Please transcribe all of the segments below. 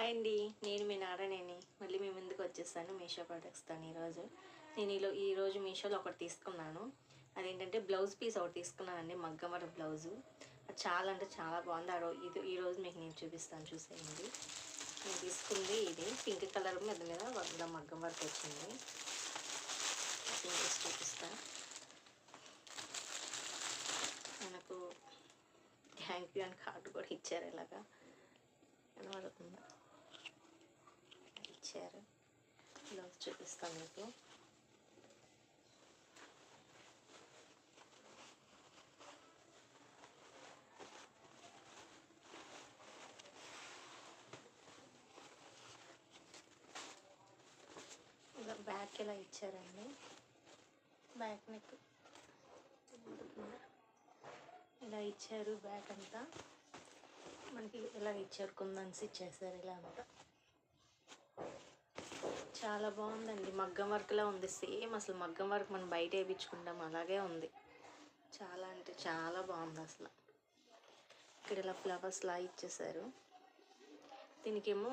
Hi అండి. నేను మీ నారాయణని. మళ్ళీ మీ ముందుకు వచ్చేస్తాను మీషో ప్రొడక్ట్స్ ఈరోజు నేను ఈలో ఈరోజు మీషోలో ఒకటి తీసుకున్నాను. అదేంటంటే బ్లౌజ్ పీస్ ఒకటి తీసుకున్నానండి. మగ్గం వర్క్ బ్లౌజు. అది చాలా అంటే చాలా బాగుంది. ఆ ఇది ఈరోజు మీకు నేను చూపిస్తాను. చూసేయండి. నేను తీసుకుంది ఇది. పింక్ కలర్ మీద మీద ఇలా మగ్గం వర్క్ వచ్చింది చూపిస్తా. చూపిస్తాను మనకు థ్యాంక్ యూ అని కార్డు కూడా ఇచ్చారు ఇలాగా. కనబడుతుందా ఇచ్చారు బ్లౌజ్ చూపిస్తాను మీకు. ఇలా బ్యాక్ ఇలా ఇచ్చారండి. Back neck. ఇలా ఇచ్చారు బ్యాక్ అంతా. మనకి ఇలా ఇచ్చారు కుందన్స్ ఇచ్చేసారు ఇలా అంతా. చాలా బాగుందండి. మగ్గం వర్క్లా ఉంది. సేమ్ అసలు మగ్గం వర్క్ మనం బయట వేయించుకుంటాం. అలాగే ఉంది. చాలా అంటే చాలా బాగుంది అసలు. ఇక్కడ ఇలా ఫ్లవర్స్ లా ఇచ్చేసారు దీనికేమో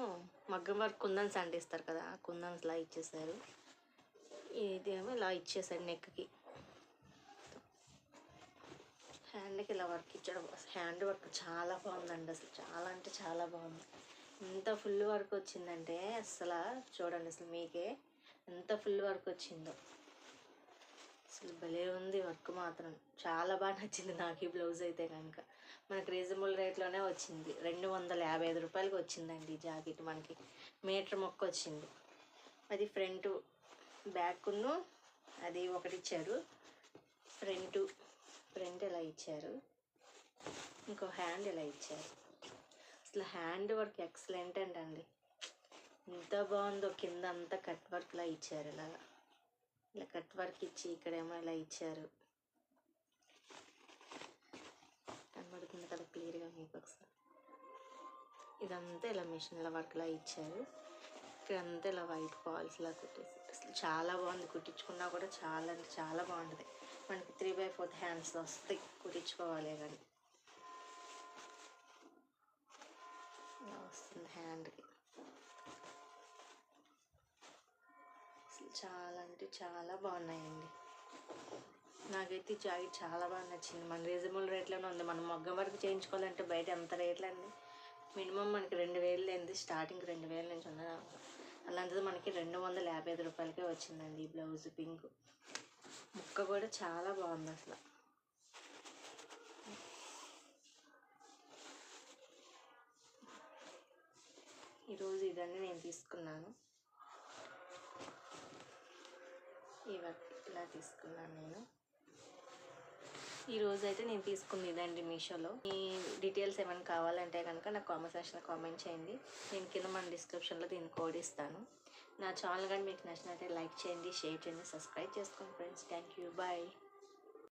మగ్గం వర్క్ కుందన్స్ అంటిస్తారు కదా ఆ కుందన్స్ లా ఇచ్చేసారు ఇదేమో ఇలా ఇచ్చేసారు నెక్కి హ్యాండ్కి ఇలా వర్క్ ఇచ్చడం. హ్యాండ్ వర్క్ చాలా బాగుందండి అసలు. చాలా అంటే చాలా బాగుంది. ఎంత ఫుల్ వర్క్ వచ్చిందంటే అసలు చూడండి అసలు మీకే ఎంత ఫుల్ వర్క్ వచ్చిందో. అసలు భలే ఉంది వర్క్ మాత్రం. చాలా బాగా నచ్చింది నాకు ఈ బ్లౌజ్ అయితే కనుక మనకు రీజనబుల్ రేట్లోనే వచ్చింది. రెండు వందల యాభై ఐదు రూపాయలకి వచ్చిందండి ఈ జాకెట్ మనకి. మీటర్ మొక్క వచ్చింది. అది ఫ్రంట్ బ్యాక్ను అది ఒకటి ఇచ్చారు. ఫ్రంట్ ఫ్రంట్ ఇలా ఇచ్చారు? ఇంకో హ్యాండ్ ఇలా ఇచ్చారు? అసలు హ్యాండ్ వర్క్ ఎక్సలెంట్ అండి. ఎంత బాగుందో కింద అంతా కట్ వర్క్లా ఇచ్చారు ఇలాగా. ఇలా కట్ వర్క్ ఇచ్చి ఇక్కడేమో ఇలా ఇచ్చారు. కనబడుతుంది కదా క్లియర్గా మీకు ఒకసారి. ఇదంతా ఇలా మిషన్ల వర్క్లా ఇచ్చారు. ఇక్కడంతా ఇలా వైట్ ఫాల్స్లా కుట్టేసి అసలు చాలా బాగుంది. కుట్టించుకున్నా కూడా చాలా అంటే చాలా బాగుంటుంది. మనకి త్రీ బై ఫోర్త్ హ్యాండ్స్ వస్తాయి. కుట్టించుకోవాలి కానీ ఇలా వస్తుంది హ్యాండ్కి అసలు చాలా అంటే చాలా బాగున్నాయండి. నాకైతే జాకెట్ చాలా బాగా నచ్చింది. మన రీజనబుల్ రేట్లోనే ఉంది. మనం మొగ్గం వరకు చేయించుకోవాలంటే బయట ఎంత రేట్లు అండి మినిమం మనకి రెండు వేలు లేనిది స్టార్టింగ్ రెండు వేల నుంచి ఉన్నది అలాంటిది మనకి రెండు వందల యాభై ఐదు రూపాయలకే వచ్చిందండి ఈ బ్లౌజ్ పింక్. ముక్క కూడా చాలా బాగుంది అసలు. ఈరోజు ఇదండి నేను తీసుకున్నాను. ఈ ఇలా తీసుకున్నాను నేను. ఈరోజు అయితే నేను తీసుకుంది ఇదండి మీషోలో. మీ డీటెయిల్స్ ఏమైనా కావాలంటే కనుక నాకు కామెంట్ సెక్షన్లో కామెంట్ చేయండి. నేను కింద మన డిస్క్రిప్షన్లో దీన్ని కోడ్ ఇస్తాను. నా ఛానల్ కానీ మీకు నచ్చినట్లయితే లైక్ చేయండి షేర్ చేయండి సబ్స్క్రైబ్ చేసుకోండి ఫ్రెండ్స్. Thank you. బాయ్.